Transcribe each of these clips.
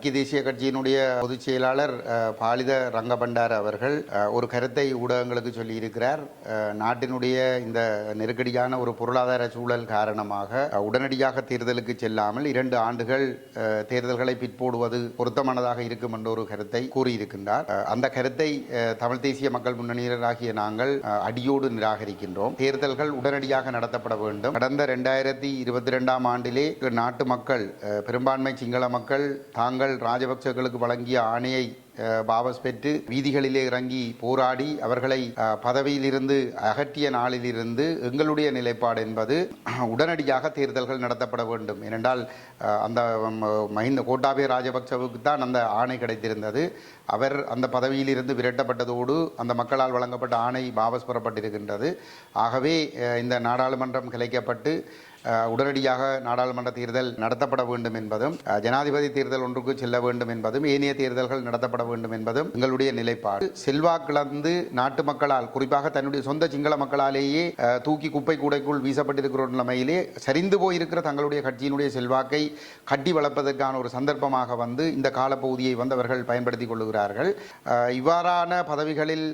ஐக்கிய தேசிய கட்சியினுடைய பொதுச் செயலாளர் பாலித ரங்கபண்டார் அவர்கள் ஒரு கருத்தை ஊடகங்களுக்கு சொல்லியிருக்கிறார். நாட்டினுடைய இந்த நெருக்கடியான ஒரு பொருளாதார சூழல் காரணமாக உடனடியாக தேர்தலுக்கு செல்லாமல் இரண்டு ஆண்டுகள் தேர்தல்களை பிற்போடுவது பொருத்தமானதாக இருக்கும் என்ற ஒரு கருத்தை கூறியிருக்கின்றார். அந்த கருத்தை தமிழ் தேசிய மக்கள் முன்னணியராகிய நாங்கள் அடியோடு நிராகரிக்கின்றோம். தேர்தல்கள் உடனடியாக நடத்தப்பட வேண்டும். கடந்த ரெண்டாயிரத்தி இருபத்தி ரெண்டாம் ஆண்டிலே நாட்டு மக்கள் பெரும்பான்மை சிங்கள மக்கள் தாங்கள் ராஜபக்சர்களுக்கு வழங்கிய ஆணையை பாபஸ் வாபஸ் பெற்று வீதிகளிலே இறங்கி போராடி அவர்களை பதவியிலிருந்து அகற்றிய நாளிலிருந்து எங்களுடைய நிலைப்பாடு என்பது உடனடியாக தேர்தல்கள் நடத்தப்பட வேண்டும். ஏனென்றால் அந்த மஹிந்த கோட்டாபய ராஜபக்சவுக்கு தான் அந்த ஆணை கிடைத்திருந்தது. அவர் அந்த பதவியிலிருந்து விரட்டப்பட்டதோடு அந்த மக்களால் வழங்கப்பட்ட ஆணை வாபஸ் பெறப்பட்டிருக்கின்றது. ஆகவே இந்த நாடாளுமன்றம் கலைக்கப்பட்டு உடனடியாக நாடாளுமன்ற தேர்தல் நடத்தப்பட வேண்டும் என்பதும் ஜனாதிபதி தேர்தல் ஒன்றுக்கு செல்ல வேண்டும் என்பதும் ஏனைய தேர்தல்கள் நடத்தப்பட வேண்டும் என்பதும் எங்களுடைய நிலைப்பாடு. செல்வாக்கிழந்து நாட்டு மக்களால் குறிப்பாக தன்னுடைய சொந்த சிங்கள மக்களாலேயே தூக்கி குப்பை கூடைக்குள் வீசப்பட்டிருக்கிற நிலைமையிலே சரிந்து போயிருக்கிற தங்களுடைய கட்சியினுடைய செல்வாக்கை கட்டி வளர்ப்பதற்கான ஒரு சந்தர்ப்பமாக வந்து இந்த காலப்பகுதியை வந்து அவர்கள் பயன்படுத்திக் கொள்ளுகிறார்கள். இவ்வாறான பதவிகளில்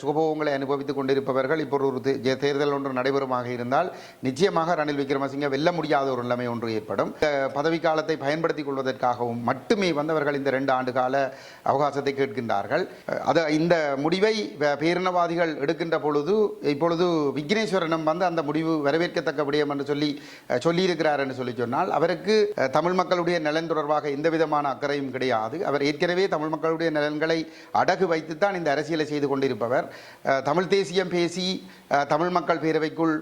சுகபோகங்களை அனுபவித்துக் கொண்டிருப்பவர்கள் இப்போ ஒரு தே- தேர்தல் ஒன்று நடைபெறுமாக இருந்தால் நிச்சயமாக ரணில் விக்ரமசிங்க வெல்ல முடியாத ஒரு நிலைமை ஒன்று ஏற்படும். இந்த காலத்தை பயன்படுத்திக் கொள்வதற்காகவும் மட்டுமே வந்தவர்கள் இந்த ரெண்டு ஆண்டு கால அவகாசத்தை கேட்கின்றார்கள். அது இந்த முடிவை பேரினவாதிகள் எடுக்கின்ற பொழுது இப்பொழுது விக்னேஸ்வரனும் வந்து அந்த முடிவு வரவேற்கத்தக்க விடயம் என்று சொல்லி சொல்லியிருக்கிறார் என்று சொல்லி சொன்னால் அவருக்கு தமிழ் மக்களுடைய நலன் தொடர்பாக எந்த விதமான அக்கறையும் கிடையாது. அவர் ஏற்கனவே தமிழ் மக்களுடைய நலன்களை அடகு வைத்துத்தான் இந்த அரசியலை செய்து கொண்டிருப்பவர். தமிழ் தேசியம் பேசி தமிழ் மக்கள் பேரவைக்குள்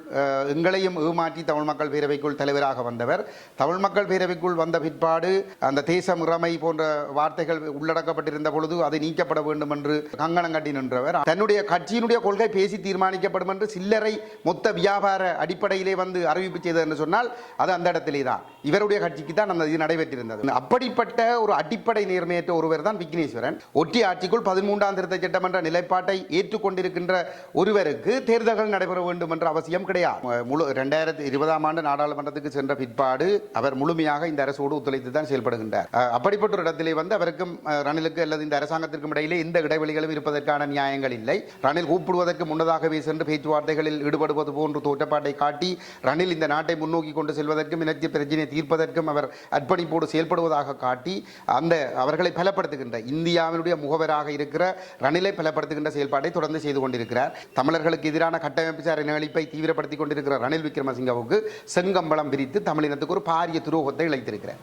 எங்களையும் ஏமாற்றி தமிழ் மக்கள் பேரவைக்குள் தலைவராக வந்தவர். தமிழ் மக்கள் பேரவைக்குள் வந்த பிற்பாடு அந்த தேசம் இறமை போன்ற வார்த்தைகள் உள்ளடக்கப்பட்டிருந்த பொழுது அது நீக்கப்பட வேண்டும் என்று கங்கணம் கட்டி நின்றவர். தன்னுடைய கட்சியினுடைய கொள்கை பேசி தீர்மானிக்கப்படும் என்று சில்லறை மொத்த வியாபார அடிப்படையிலே வந்து அறிவிப்பு செய்தது என்று சொன்னால் அது அந்த இடத்திலே தான் இவருடைய கட்சிக்கு தான் அந்த இது நடைபெற்றிருந்தது. அப்படிப்பட்ட ஒரு அடிப்படை நேர்மையற்ற ஒருவர் தான் விக்னேஸ்வரன். ஒற்றி ஆட்சிக்குள் பதிமூன்றாம் திருத்த சட்டமன்ற நிலைப்பாட்டை ஏற்றுக்கொண்டிருக்கின்ற ஒருவருக்கு தேர்தல்கள் நடைபெற வேண்டும் என்ற அவசியம் கிடையாது. முழு ரெண்டாயிரத்தி இருபதாம் ஆண்டு நாடாளுமன்றத்துக்கு சென்ற பிற்பாடு அவர் முழுமையாக இந்த அரசோடு ஒத்துழைத்து தான் செயல்படுகின்றார். அப்படிப்பட்ட ஒரு இடத்திலே வந்து அவருக்கும் ரணிலுக்கு அல்லது இந்த அரசாங்கத்திற்கும் இடையிலே எந்த இடைவெளிகளும் இருப்பதற்கான நியாயங்கள் இல்லை. ரணில் கூப்பிடுவதற்கு முன்னதாகவே சென்று பேச்சுவார்த்தைகளில் ஈடுபடுவது போன்று தோற்றப்பாட்டை காட்டி ரணில் இந்த நாட்டை முன்னோக்கி கொண்டு செல்வதற்கும் இனத்திய பிரச்சனையை தீர்ப்பதற்கும் அவர் அர்ப்பணிப்போடு செயல்படுவதாக காட்டி அந்த அவர்களை பலப்படுத்துகின்ற இந்தியாவினுடைய முகவராக இருக்கிற ரணிலை பலப்படுத்துகின்ற செயல்பாட்டை தொடர்ந்து செய்து கொண்டிருக்கிறார். தமிழர்களுக்கு எதிரான கட்டமைப்பு சார் நிகழ்ப்பை தீவிரப்படுத்திக் கொண்டிருக்கிற ரணில் விக்ரமசிங்கவுக்கு செங்கம்பளம் பிரித்து தமிழினத்துக்கு ஒரு பாரிய துரோகத்தை இழைத்திருக்கிறார்.